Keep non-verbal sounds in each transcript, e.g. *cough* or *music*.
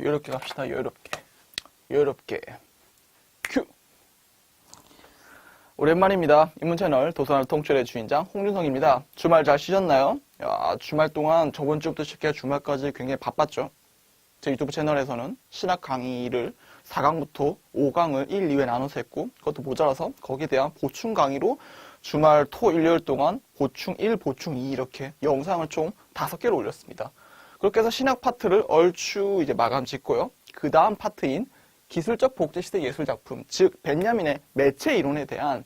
여유롭게 갑시다. 여유롭게. 여유롭게. 큐. 오랜만입니다. 인문 채널 도서관 통출의 주인장 홍준성입니다. 주말 잘 쉬셨나요? 야, 주말 동안 저번 주부터 시작해 주말까지 굉장히 바빴죠. 제 유튜브 채널에서는 신학 강의를 4강부터 5강을 1, 2회 나눠서 했고 그것도 모자라서 거기에 대한 보충 강의로 주말, 토, 일요일 동안 보충 1, 보충 2 이렇게 영상을 총 5개로 올렸습니다. 그렇게 해서 신학 파트를 얼추 이제 마감 짓고요. 그 다음 파트인 기술적 복제시대 예술작품, 즉 벤야민의 매체 이론에 대한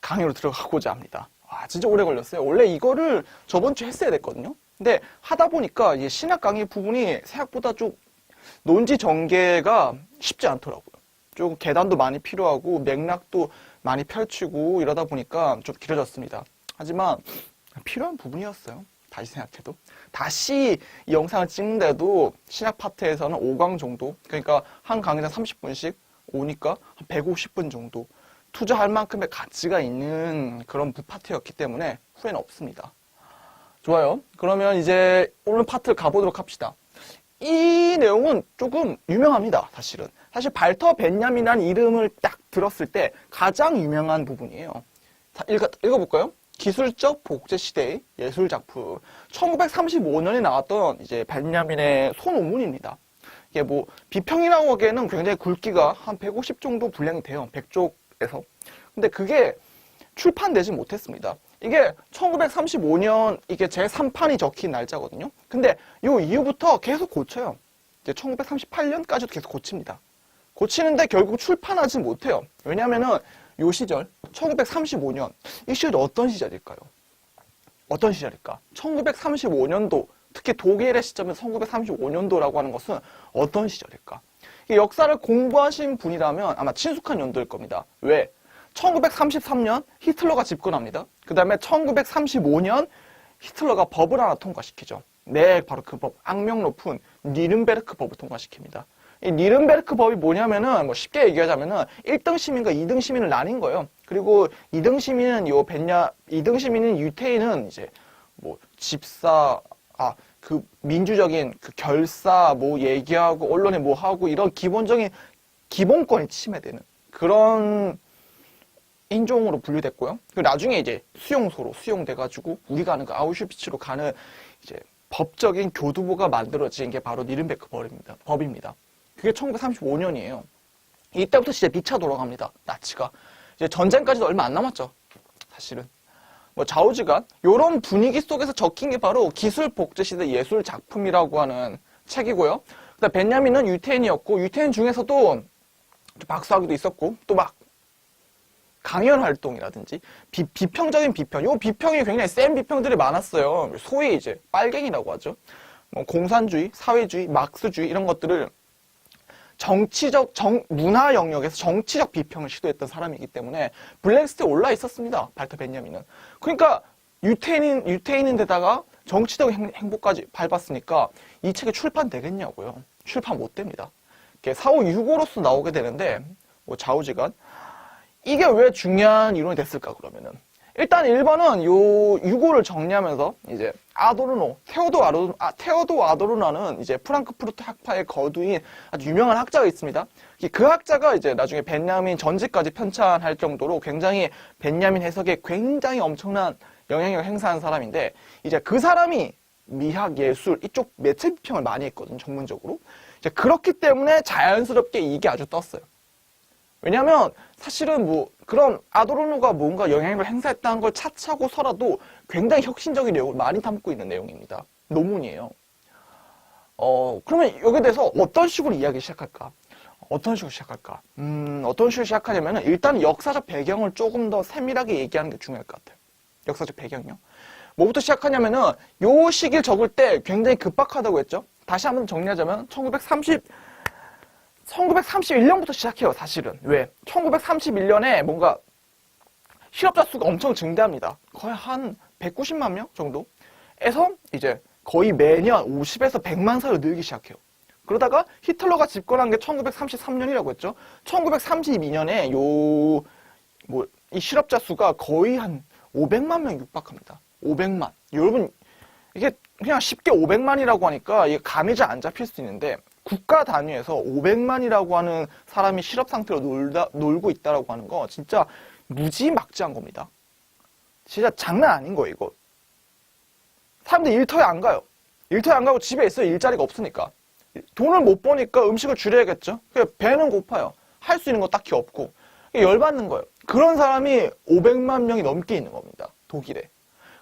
강의로 들어가고자 합니다. 와, 진짜 오래 걸렸어요. 원래 이거를 저번 주에 했어야 됐거든요. 근데 하다 보니까 신학 강의 부분이 생각보다 좀 논지 전개가 쉽지 않더라고요. 좀 계단도 많이 필요하고 맥락도 많이 펼치고 이러다 보니까 좀 길어졌습니다. 하지만 필요한 부분이었어요. 다시 생각해도. 다시 이 영상을 찍는데도 신학 파트에서는 5강 정도, 그러니까 한 강의당 30분씩 오니까 한 150분 정도 투자할 만큼의 가치가 있는 그런 파트였기 때문에 후회는 없습니다. 좋아요. 그러면 이제 오늘 파트를 가보도록 합시다. 이 내용은 조금 유명합니다, 사실은. 사실 발터 벤야민이라는 이름을 딱 들었을 때 가장 유명한 부분이에요. 자, 읽어, 읽어볼까요? 기술적 복제 시대의 예술 작품. 1935년에 나왔던 이제 벤야민의 소논문입니다. 이게 뭐 비평이라고 하기에는 굉장히 굵기가 한 150 정도 분량이 돼요. 100쪽에서. 근데 그게 출판되지 못했습니다. 이게 1935년 이게 제 3판이 적힌 날짜거든요. 근데 요 이후부터 계속 고쳐요. 이제 1938년까지도 계속 고칩니다. 고치는데 결국 출판하지 못해요. 왜냐면은 요 시절 1935년 이 시절이 어떤 시절일까요? 어떤 시절일까? 1935년도 특히 독일의 시점에서 1935년도라고 하는 것은 어떤 시절일까? 이 역사를 공부하신 분이라면 아마 친숙한 연도일 겁니다. 왜? 1933년 히틀러가 집권합니다. 그 다음에 1935년 히틀러가 법을 하나 통과시키죠. 네, 바로 그 법, 악명 높은 니른베르크 법을 통과시킵니다. 이 니른베르크 법이 뭐냐면은 뭐 쉽게 얘기하자면은 1등 시민과 2등 시민을 나뉜 거예요. 그리고 2등 시민은 요 벤야 2등 시민인 유태인은 이제 뭐 집사 아 그 민주적인 그 결사 뭐 얘기하고 언론에 뭐 하고 이런 기본적인 기본권이 침해되는 그런 인종으로 분류됐고요. 그리고 나중에 이제 수용소로 수용돼가지고 우리가 아는 그 아우슈비츠로 가는 이제 법적인 교두보가 만들어진 게 바로 니른베크 법입니다. 법입니다. 그게 1935년이에요. 이때부터 진짜 미쳐 돌아갑니다. 나치가. 이제 전쟁까지도 얼마 안 남았죠. 사실은. 뭐 좌우지간 이런 분위기 속에서 적힌 게 바로 기술 복제 시대 예술 작품이라고 하는 책이고요. 그다음 벤야민은 유태인이었고 유태인 중에서도 박사학위도 있었고 또 막 강연 활동이라든지 비, 비평적인 비평, 요 비평이 굉장히 센 비평들이 많았어요. 소위 이제 빨갱이라고 하죠. 뭐 공산주의, 사회주의, 막스주의 이런 것들을 정치적 정 문화 영역에서 정치적 비평을 시도했던 사람이기 때문에 블랙리스트에 올라 있었습니다. 발터 벤야민은. 그러니까 유태인인 유태인인데다가 정치적 행, 행보까지 밟았으니까 이 책이 출판되겠냐고요. 출판 못 됩니다. 이게 사후 유고로서 나오게 되는데 뭐 좌우지간 이게 왜 중요한 이론이 됐을까 그러면은 일단 1번은 요 유고를 정리하면서 이제 아도르노, 테오도 아도르, 아, 테오도 아도르노는 이제 프랑크푸르트 학파의 거두인 아주 유명한 학자가 있습니다. 그 학자가 이제 나중에 벤야민 전지까지 편찬할 정도로 굉장히 벤야민 해석에 굉장히 엄청난 영향력을 행사한 사람인데 이제 그 사람이 미학, 예술 이쪽 매체 비평을 많이 했거든요, 전문적으로. 이제 그렇기 때문에 자연스럽게 이게 아주 떴어요. 왜냐하면 사실은 뭐 그런 아도르노가 뭔가 영향력을 행사했다는 걸 차치하고서라도 굉장히 혁신적인 내용을 많이 담고 있는 내용입니다. 논문이에요. 어 그러면 여기에 대해서 어떤 식으로 이야기 시작할까? 어떤 식으로 시작할까? 음 어떤 식으로 시작하냐면 일단 역사적 배경을 조금 더 세밀하게 얘기하는 게 중요할 것 같아요. 역사적 배경이요. 뭐부터 시작하냐면은 요 시기를 적을 때 굉장히 급박하다고 했죠. 다시 한번 정리하자면 1930 1931년부터 시작해요, 사실은. 왜? 1931년에 뭔가 실업자 수가 엄청 증대합니다. 거의 한 190만 명 정도? 에서 이제 거의 매년 50에서 100만 사이로 늘기 시작해요. 그러다가 히틀러가 집권한 게 1933년이라고 했죠. 1932년에 요, 뭐, 이 실업자 수가 거의 한 500만 명 육박합니다. 500만. 여러분, 이게 그냥 쉽게 500만이라고 하니까 이게 감이 잘 안 잡힐 수 있는데 국가 단위에서 500만이라고 하는 사람이 실업 상태로 놀다, 놀고 있다라고 하는 거 진짜 무지막지한 겁니다. 진짜 장난 아닌 거예요, 이거. 사람들 일터에 안 가요. 일터에 안 가고 집에 있어요. 일자리가 없으니까. 돈을 못 버니까 음식을 줄여야겠죠. 배는 고파요. 할 수 있는 거 딱히 없고. 열받는 거예요. 그런 사람이 500만 명이 넘게 있는 겁니다. 독일에.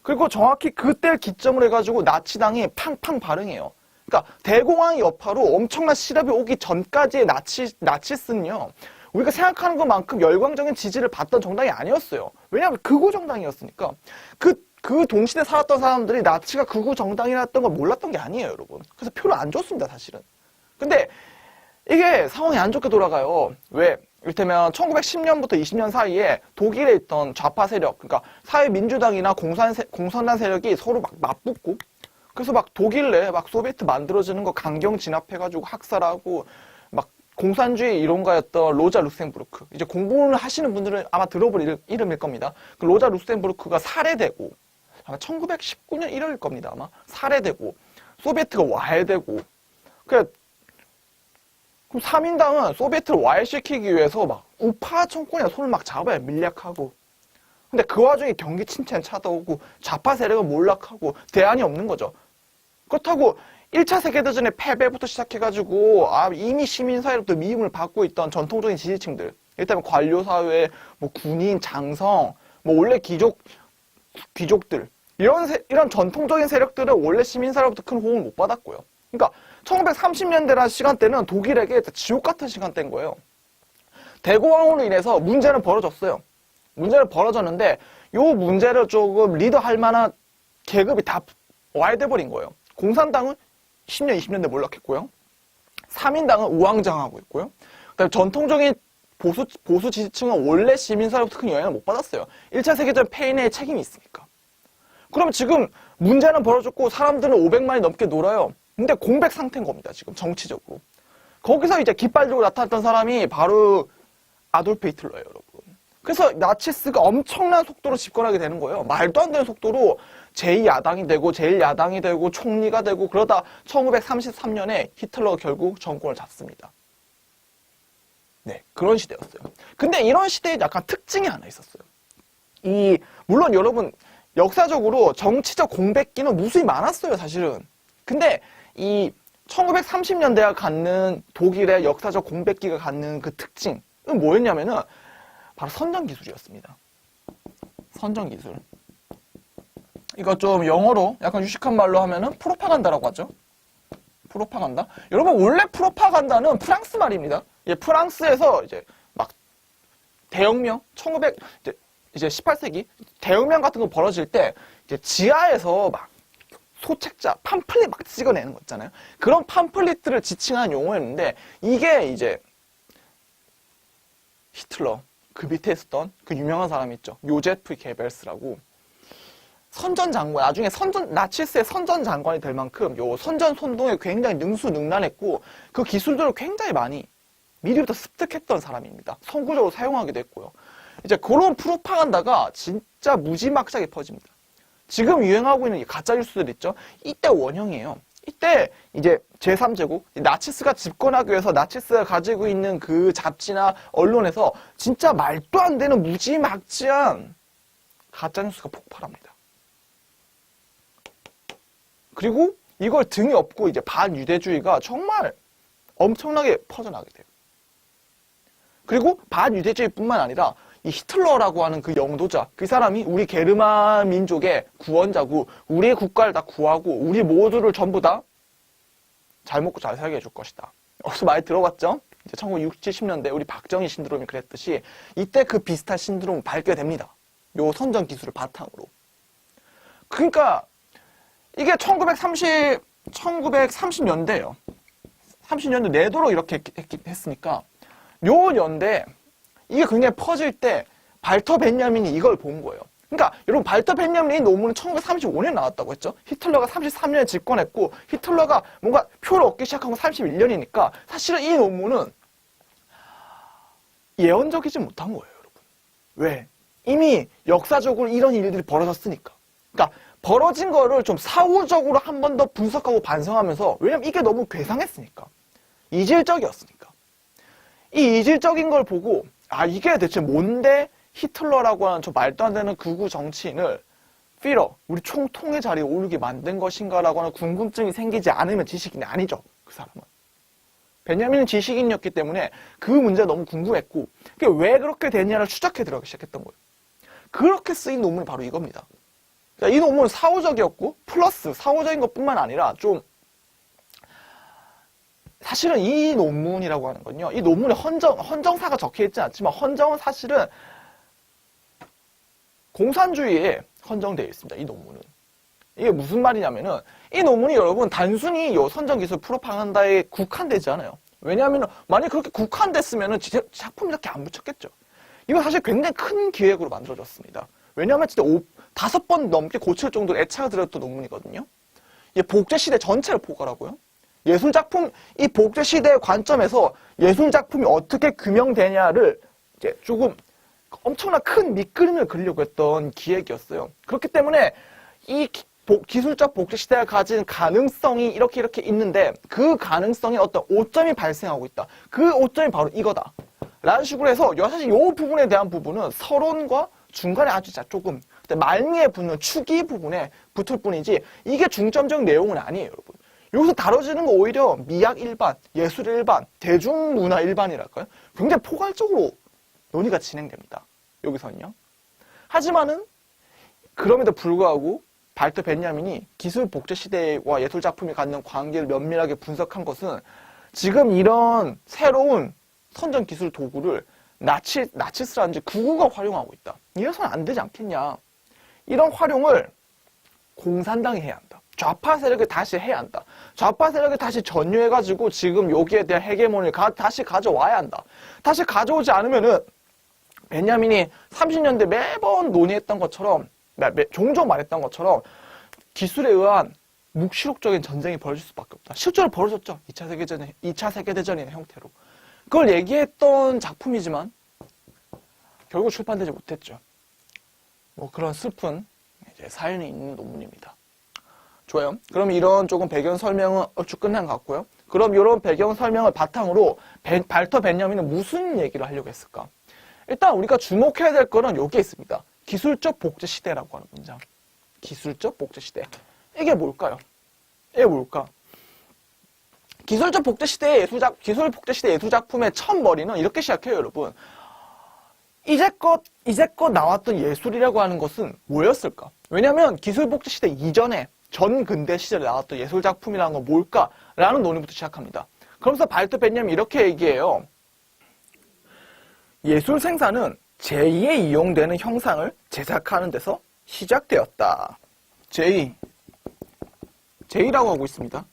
그리고 정확히 그때를 기점으로 해가지고 나치당이 팡팡 발응해요. 그러니까 대공황 여파로 엄청난 시럽이 오기 전까지의 나치, 나치스는요. 우리가 생각하는 것만큼 열광적인 지지를 받던 정당이 아니었어요. 왜냐하면 극우 정당이었으니까. 그, 그 동시대 살았던 사람들이 나치가 극우 정당이었던 걸 몰랐던 게 아니에요, 여러분. 그래서 표를 안 줬습니다, 사실은. 근데 이게 상황이 안 좋게 돌아가요. 왜? 이를테면 1910년부터 20년 사이에 독일에 있던 좌파 세력, 그러니까 사회민주당이나 공산 세- 공산당 세력이 서로 막 맞붙고, 그래서 막 독일 내에 막 소비에트 만들어지는 거 강경 진압해가지고 학살하고, 막 공산주의 이론가였던 로자 루셈부르크. 이제 공부를 하시는 분들은 아마 들어볼 이름- 이름일 겁니다. 그 로자 루셈부르크가 살해되고, 아마 1919년 1월일 겁니다, 아마. 살해되고, 소비에트가 와해되고, 그 그럼 3인당은 소비에트를 와해시키기 위해서 막 우파 정권이나 손을 막 잡아야 밀약하고. 근데 그 와중에 경기 침체는 찾아오고 좌파 세력은 몰락하고 대안이 없는 거죠. 그렇다고 1차 세계대전의 패배부터 시작해가지고 아, 이미 시민사회로부터 미움을 받고 있던 전통적인 지지층들 일단 관료사회, 뭐 군인, 장성, 뭐 원래 귀족, 귀족들 이런 세- 이런 전통적인 세력들은 원래 시민사회로부터 큰 호응을 못 받았고요. 그러니까 1930년대라는 시간대는 독일에게 지옥 같은 시간대인 거예요. 대공황으로 인해서 문제는 벌어졌어요. 문제는 벌어졌는데 이 문제를 조금 리더할 만한 계급이 다 와야 버린 거예요. 공산당은 10년, 20년대 몰락했고요. 3인당은 우왕좌왕하고 있고요. 그다음에 전통적인 보수, 보수 지지층은 원래 시민사회로부터 큰 영향을 못 받았어요. 1차 세계대전 패인의 책임이 있으니까. 그럼 지금 문제는 벌어졌고 사람들은 500만이 넘게 놀아요. 근데 공백 상태인 겁니다. 지금 정치적으로. 거기서 이제 깃발 들고 나타났던 사람이 바로 아돌프 히틀러예요, 여러분. 그래서 나치스가 엄청난 속도로 집권하게 되는 거예요. 말도 안 되는 속도로 제2야당이 되고 제1야당이 되고 총리가 되고 그러다 1933년에 히틀러가 결국 정권을 잡습니다. 네, 그런 시대였어요. 근데 이런 시대에 약간 특징이 하나 있었어요. 이 물론 여러분 역사적으로 정치적 공백기는 무수히 많았어요, 사실은. 근데 이 1930년대가 갖는 독일의 역사적 공백기가 갖는 그 특징은 뭐였냐면은 바로 선전 기술이었습니다. 선전 기술. 이거 좀 영어로 약간 유식한 말로 하면은 프로파간다라고 하죠. 프로파간다. 여러분 원래 프로파간다는 프랑스 말입니다. 예, 프랑스에서 이제 막 대혁명 1900 이제, 이제 18세기 대혁명 같은 거 벌어질 때 이제 지하에서 막 소책자 팜플릿 막 찍어내는 거 있잖아요. 그런 팜플릿들을 지칭한 용어였는데 이게 이제 히틀러 그 밑에 있었던 그 유명한 사람 있죠. 요제프 게벨스라고 선전 장관, 나중에 선전, 나치스의 선전 장관이 될 만큼 요 선전 선동에 굉장히 능수능란했고 그 기술들을 굉장히 많이 미리부터 습득했던 사람입니다. 선구적으로 사용하기도 했고요. 이제 그런 프로파간다가 진짜 무지막지하게 퍼집니다. 지금 유행하고 있는 이 가짜 뉴스들 있죠? 이때 원형이에요. 이때 이제 제3제국, 나치스가 집권하기 위해서 나치스가 가지고 있는 그 잡지나 언론에서 진짜 말도 안 되는 무지막지한 가짜 뉴스가 폭발합니다. 그리고 이걸 등에 업고 이제 반유대주의가 정말 엄청나게 퍼져나가게 돼요. 그리고 반유대주의뿐만 아니라 이 히틀러라고 하는 그 영도자, 그 사람이 우리 게르만 민족의 구원자고 우리의 국가를 다 구하고 우리 모두를 전부 다 잘 먹고 잘 살게 해줄 것이다. 어디서 많이 들어봤죠? 이제 1960, 70년대 우리 박정희 신드롬이 그랬듯이 이때 그 비슷한 신드롬을 밟게 됩니다. 요 선전 기술을 바탕으로. 그러니까 이게 1930, 1930년대예요. 30년대 내도록 이렇게 했, 했으니까 요 연대 이게 굉장히 퍼질 때 발터 벤야민이 이걸 본 거예요. 그러니까 여러분 발터 벤야민이 논문은 1935년에 나왔다고 했죠. 히틀러가 33년에 집권했고 히틀러가 뭔가 표를 얻기 시작한 건 31년이니까 사실은 이 논문은 예언적이지 못한 거예요, 여러분. 왜? 이미 역사적으로 이런 일들이 벌어졌으니까. 그러니까 벌어진 거를 좀 사후적으로 한 번 더 분석하고 반성하면서 왜냐면 이게 너무 괴상했으니까. 이질적이었으니까. 이 이질적인 걸 보고 아 이게 대체 뭔데 히틀러라고 하는 저 말도 안 되는 극우 정치인을 피러 우리 총통의 자리에 오르게 만든 것인가라고 하는 궁금증이 생기지 않으면 지식인이 아니죠 그 사람은. 베냐민은 지식인이었기 때문에 그 문제가 너무 궁금했고 그게 왜 그렇게 됐냐를 추적해 들어가기 시작했던 거예요. 그렇게 쓰인 논문이 바로 이겁니다 그러니까 이 논문은 사후적이었고 플러스 사후적인 것뿐만 아니라 좀 사실은 이 논문이라고 하는 건요. 이 논문에 헌정 헌정사가 적혀 있지 않지만 헌정은 사실은 공산주의에 헌정되어 있습니다. 이 논문은. 이게 무슨 말이냐면은 이 논문이 여러분 단순히 요 선정 기술 프로파간다에 국한되지 않아요. 왜냐하면 만약 그렇게 국한됐으면은 지- 작품 이렇게 안 붙였겠죠. 이거 사실 굉장히 큰 기획으로 만들어졌습니다. 왜냐하면 진짜 오- 다섯 번 넘게 고칠 정도로 애착을 들였던 논문이거든요. 이 복제 시대 전체를 포괄하고요. 예술 작품 이 복제 시대의 관점에서 예술 작품이 어떻게 규명되냐를 이제 조금 엄청난 큰 밑그림을 그리려고 했던 기획이었어요. 그렇기 때문에 이 기술적 복제 시대가 가진 가능성이 이렇게 이렇게 있는데 그 가능성에 어떤 오점이 발생하고 있다. 그 오점이 바로 이거다. 라는 식으로 해서 여- 사실 이 부분에 대한 부분은 서론과 중간에 아주 조금 말미에 붙는 추기 부분에 붙을 뿐이지 이게 중점적 내용은 아니에요, 여러분. 여기서 다뤄지는 거 오히려 미학 일반, 예술 일반, 대중문화 일반이랄까요? 굉장히 포괄적으로 논의가 진행됩니다. 여기서는요. 하지만은 그럼에도 불구하고 발터 벤야민이 기술 복제 시대와 예술 작품이 갖는 관계를 면밀하게 분석한 것은 지금 이런 새로운 선전 기술 도구를 나치, 나치스라든지 구구가 활용하고 있다. 이래서는 안 되지 않겠냐. 이런 활용을 공산당이 해야 한다. 좌파 세력이 다시 해야 한다. 좌파 세력이 다시 전유해가지고 지금 여기에 대한 가- 다시 가져와야 한다. 다시 가져오지 않으면은 베냐민이 30년대 매번 논의했던 것처럼 종종 말했던 것처럼 기술에 의한 묵시록적인 전쟁이 벌어질 수밖에 없다. 실제로 벌어졌죠. 2차 세계대전, 2차 세계대전의 형태로. 그걸 얘기했던 작품이지만 결국 출판되지 못했죠. 뭐 그런 슬픈 이제 사연이 있는 논문입니다. 좋아요. 그럼 이런 조금 배경 설명은 얼추 끝난 것 같고요. 그럼 이런 배경 설명을 바탕으로 벤- 발터 벤야민은 무슨 얘기를 하려고 했을까? 일단 우리가 주목해야 될 거는 여기에 있습니다. 기술적 복제 시대라고 하는 문장. 기술적 복제 시대. 이게 뭘까요? 이게 뭘까? 기술적 복제 시대의 예술작, 기술 복제 시대 예술 작품의 첫 머리는 이렇게 시작해요, 여러분. 이제껏, 이제껏 나왔던 예술이라고 하는 것은 뭐였을까? 왜냐면 기술 복제 시대 이전에 전 근대 시절에 나왔던 예술 작품이라는 건 뭘까? 라는 논의부터 시작합니다. 그러면서 발트 벤념이 이렇게 얘기해요. 예술 생산은 제2에 이용되는 형상을 제작하는 데서 시작되었다. 제2. 제2라고 하고 있습니다.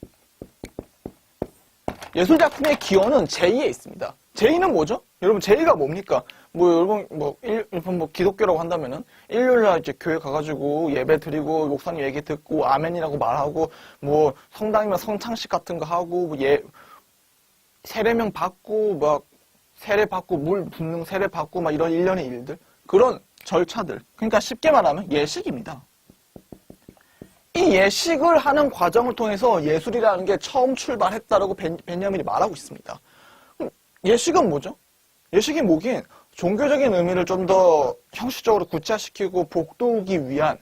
예술 작품의 기원은 제2에 있습니다. 제2는 뭐죠? 여러분, 제2가 뭡니까? 뭐, 여러분, 뭐, 일, 일본 뭐, 기독교라고 한다면은, 일요일 날 이제 교회 가가지고 예배 드리고, 목사님 얘기 듣고, 아멘이라고 말하고, 뭐, 성당이면 성창식 같은 거 하고, 뭐 예, 세례명 받고, 막, 세례 받고, 물 붓는 세례 받고, 막 이런 일련의 일들. 그런 절차들. 그러니까 쉽게 말하면 예식입니다. 이 예식을 하는 과정을 통해서 예술이라는 게 처음 출발했다라고 벤, 벤야민이 말하고 있습니다. 예식은 뭐죠? 예식이 뭐긴 종교적인 의미를 좀 더 형식적으로 구체화시키고 복돋기 위한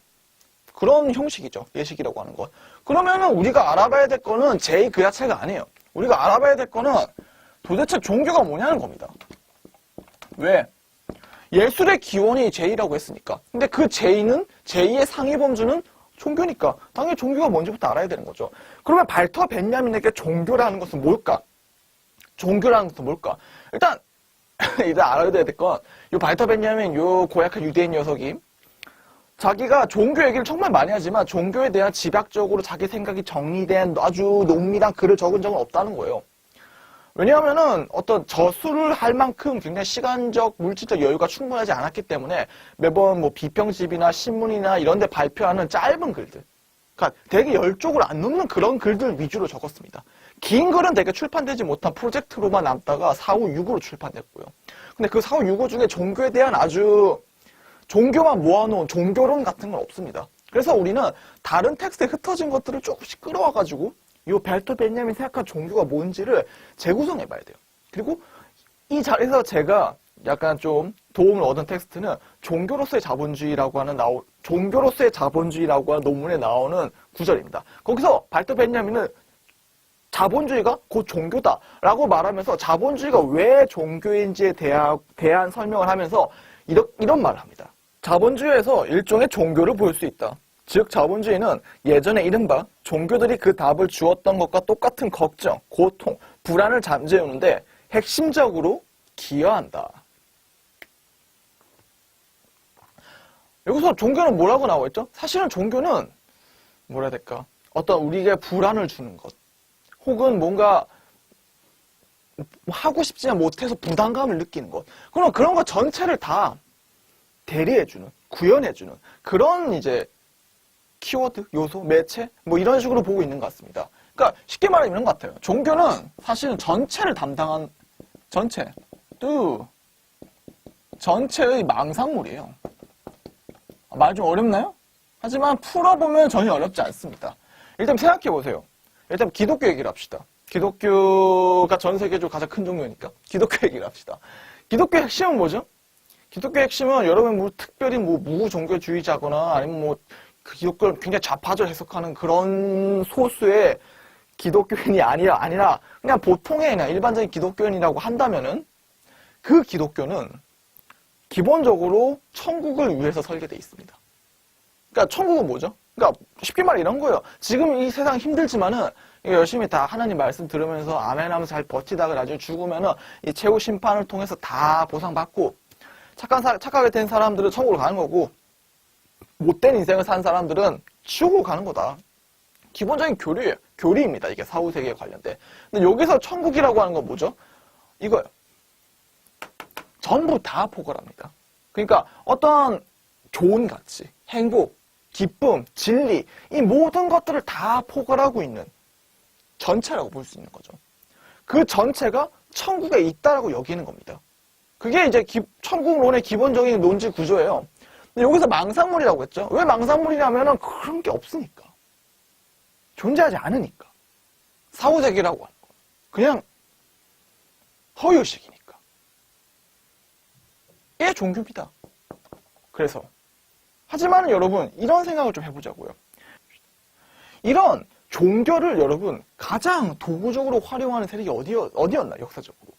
그런 형식이죠. 예식이라고 하는 것. 그러면은 우리가 알아봐야 될 거는 제2 그 자체가 아니에요. 우리가 알아봐야 될 거는 도대체 종교가 뭐냐는 겁니다. 왜? 예술의 기원이 제2라고 했으니까. 근데 그 제2는 제2의 상위 범주는 종교니까 당연히 종교가 뭔지부터 알아야 되는 거죠. 그러면 발터 벤야민에게 종교라는 것은 뭘까? 종교라는 것은 뭘까? 일단 *laughs* 일단 알아야 될 건이 발터 벤야민 요 고약한 유대인 녀석이 자기가 종교 얘기를 정말 많이 하지만 종교에 대한 집약적으로 자기 생각이 정리된 아주 농밀한 글을 적은 적은 없다는 거예요. 왜냐하면은 어떤 저술을 할 만큼 굉장히 시간적, 물질적 여유가 충분하지 않았기 때문에 매번 뭐 비평집이나 신문이나 이런 데 발표하는 짧은 글들. 그러니까 되게 열 쪽을 안 넘는 그런 글들 위주로 적었습니다. 긴 글은 되게 출판되지 못한 프로젝트로만 남다가 4호 6호로 출판됐고요. 근데 그 4호 6호 중에 종교에 대한 아주 종교만 모아놓은 종교론 같은 건 없습니다. 그래서 우리는 다른 텍스트에 흩어진 것들을 조금씩 끌어와가지고 이 벨토 베냐민 생각한 종교가 뭔지를 재구성해봐야 돼요. 그리고 이 자리에서 제가 약간 좀 도움을 얻은 텍스트는 종교로서의 자본주의라고 하는 나오 종교로서의 자본주의라고 하는 논문에 나오는 구절입니다. 거기서 발터 베냐민은 자본주의가 곧 종교다라고 말하면서 자본주의가 왜 종교인지에 대하, 대한 설명을 하면서 이런, 이런 말을 합니다. 자본주의에서 일종의 종교를 볼수 있다. 즉 자본주의는 예전에 이른바 종교들이 그 답을 주었던 것과 똑같은 걱정, 고통, 불안을 잠재우는데 핵심적으로 기여한다. 여기서 종교는 뭐라고 나와 있죠? 사실은 종교는 뭐라 해야 될까? 어떤 우리에게 불안을 주는 것, 혹은 뭔가 하고 싶지만 못해서 부담감을 느끼는 것. 그럼 그런 것 전체를 다 대리해주는, 구현해주는 그런 이제 키워드, 요소, 매체 뭐 이런 식으로 보고 있는 것 같습니다. 그러니까 쉽게 말하면 이런 것 같아요. 종교는 사실은 전체를 담당한 전체, 또 전체의 망상물이에요. 말 좀 어렵나요? 하지만 풀어보면 전혀 어렵지 않습니다. 일단 생각해 보세요. 일단 기독교 얘기를 합시다. 기독교가 전 세계적으로 가장 큰 종교니까 기독교 얘기를 합시다. 기독교 핵심은 뭐죠? 기독교 핵심은 여러분 뭐 특별히 뭐 무종교주의자거나 아니면 뭐 그 기독교를 굉장히 좌파적으로 해석하는 그런 소수의 기독교인이 아니라 아니라 그냥 보통의 그냥 일반적인 기독교인이라고 한다면은 그 기독교는 기본적으로 천국을 위해서 설계되어 있습니다. 그러니까 천국은 뭐죠? 그러니까 쉽게 말해 이런 거예요. 지금 이 세상 힘들지만은 열심히 다 하나님 말씀 들으면서 아멘 하면서 잘 버티다가 나중에 죽으면은 이 최후 심판을 통해서 다 보상받고 착한 사, 착하게 된 사람들은 천국으로 가는 거고 못된 인생을 산 사람들은 지옥으로 가는 거다. 기본적인 교리예요. 교리입니다. 이게 사후 세계에 관련된. 근데 여기서 천국이라고 하는 건 뭐죠? 이거요. 전부 다 포괄합니다. 그러니까 어떤 좋은 가치, 행복, 기쁨, 진리, 이 모든 것들을 다 포괄하고 있는 전체라고 볼 수 있는 거죠. 그 전체가 천국에 있다라고 여기는 겁니다. 그게 이제 기- 천국론의 기본적인 논지 구조예요. 여기서 망상물이라고 했죠. 왜 망상물이냐면은 그런 게 없으니까. 존재하지 않으니까. 사후세계라고 하는 거. 그냥 허유식이니까. 이게 종교입니다. 그래서. 하지만 여러분, 이런 생각을 좀 해보자고요. 이런 종교를 여러분, 가장 도구적으로 활용하는 세력이 어디, 어디였나, 역사적으로?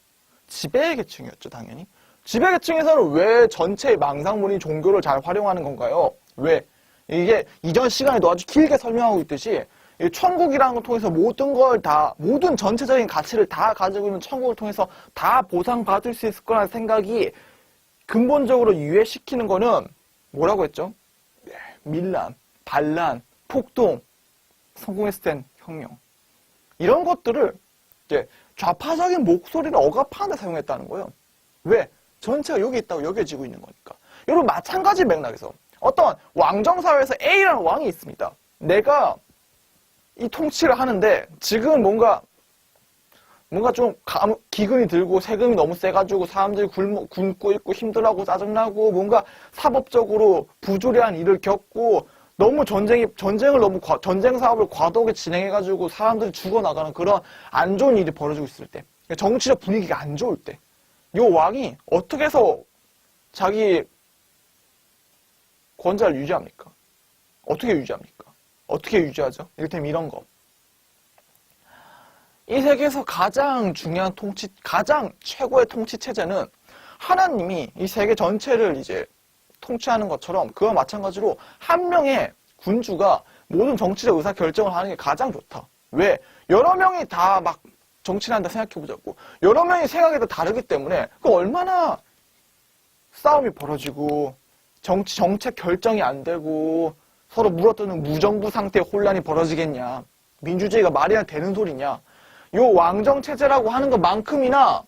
지배계층이었죠, 당연히. 지배계층에서는 왜 전체 망상물인 종교를 잘 활용하는 건가요? 왜? 이게 이전 시간에도 아주 길게 설명하고 있듯이 이 천국이라는 걸 통해서 모든 걸 다, 모든 전체적인 가치를 다 가지고 있는 천국을 통해서 다 보상받을 수 있을 거라는 생각이 근본적으로 유해시키는 거는 뭐라고 했죠? 예, 밀란, 반란, 폭동, 성공했을 땐 혁명. 이런 것들을 좌파적인 목소리를 억압하는 데 사용했다는 거예요. 왜? 전체가 여기 있다고 여겨지고 있는 거니까. 여러분 마찬가지 맥락에서 어떤 왕정사회에서 A라는 왕이 있습니다. 내가 이 통치를 하는데 지금 뭔가 뭔가 좀 감- 기근이 들고 세금이 너무 세가지고 사람들이 굶고, 굶고 있고 힘들어하고 짜증나고 뭔가 사법적으로 부조리한 일을 겪고 너무 전쟁이 전쟁을 너무 과- 전쟁 사업을 과도하게 진행해가지고 사람들이 죽어나가는 그런 안 좋은 일이 벌어지고 있을 때 정치적 분위기가 안 좋을 때이 왕이 어떻게 해서 자기 권좌를 유지합니까? 어떻게 유지합니까? 어떻게 유지하죠? 이를테면 이런 거. 이 세계에서 가장 중요한 통치, 가장 최고의 통치 체제는 하나님이 이 세계 전체를 이제 통치하는 것처럼 그와 마찬가지로 한 명의 군주가 모든 정치적 의사 결정을 하는 게 가장 좋다. 왜? 여러 명이 다 막 정치를 한다 생각해보자고. 여러 명이 생각이 다 다르기 때문에 그 얼마나 싸움이 벌어지고 정치 정책 결정이 안 되고 서로 물어뜯는 무정부 상태의 혼란이 벌어지겠냐. 민주주의가 말이나 되는 소리냐. 요 왕정 체제라고 하는 것만큼이나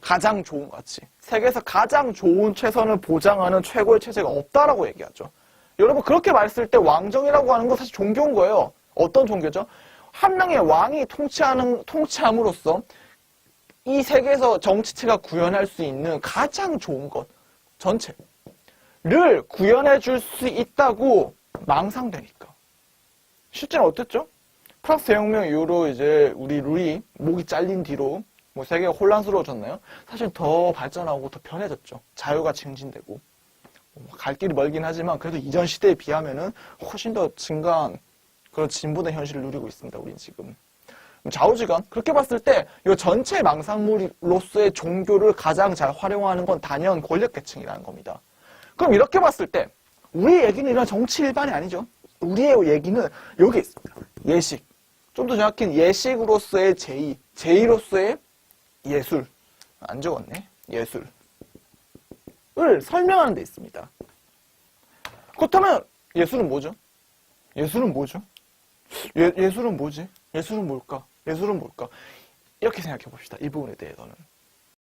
가장 좋은 가치. 세계에서 가장 좋은 최선을 보장하는 최고의 체제가 없다라고 얘기하죠. 여러분 그렇게 말했을 때 왕정이라고 하는 건 사실 종교인 거예요. 어떤 종교죠? 한 명의 왕이 통치하는 통치함으로써 이 세계에서 정치체가 구현할 수 있는 가장 좋은 것 전체를 구현해 줄 수 있다고 망상되니까. 실제로 어땠죠? 프랑스 대혁명 이후로 이제 우리 룰이 목이 잘린 뒤로 뭐 세계가 혼란스러워졌나요? 사실 더 발전하고 더 편해졌죠. 자유가 증진되고 뭐갈 길이 멀긴 하지만 그래도 이전 시대에 비하면은 훨씬 더 증가한 그런 진보된 현실을 누리고 있습니다. 우린 지금. 좌우지간 그렇게 봤을 때 이 전체 망상물로서의 종교를 가장 잘 활용하는 건 단연 권력계층이라는 겁니다. 그럼 이렇게 봤을 때 우리 얘기는 이런 정치 일반이 아니죠. 우리의 얘기는 여기 있습니다. 예식. 좀 더 정확히는 예식으로서의 제의, 제의로서의 예술. 안 적었네. 예술. 을 설명하는 데 있습니다. 그렇다면 예술은 뭐죠? 예술은 뭐죠? 예, 예술은 뭐지? 예술은 뭘까? 예술은 뭘까? 이렇게 생각해 봅시다. 이 부분에 대해서는.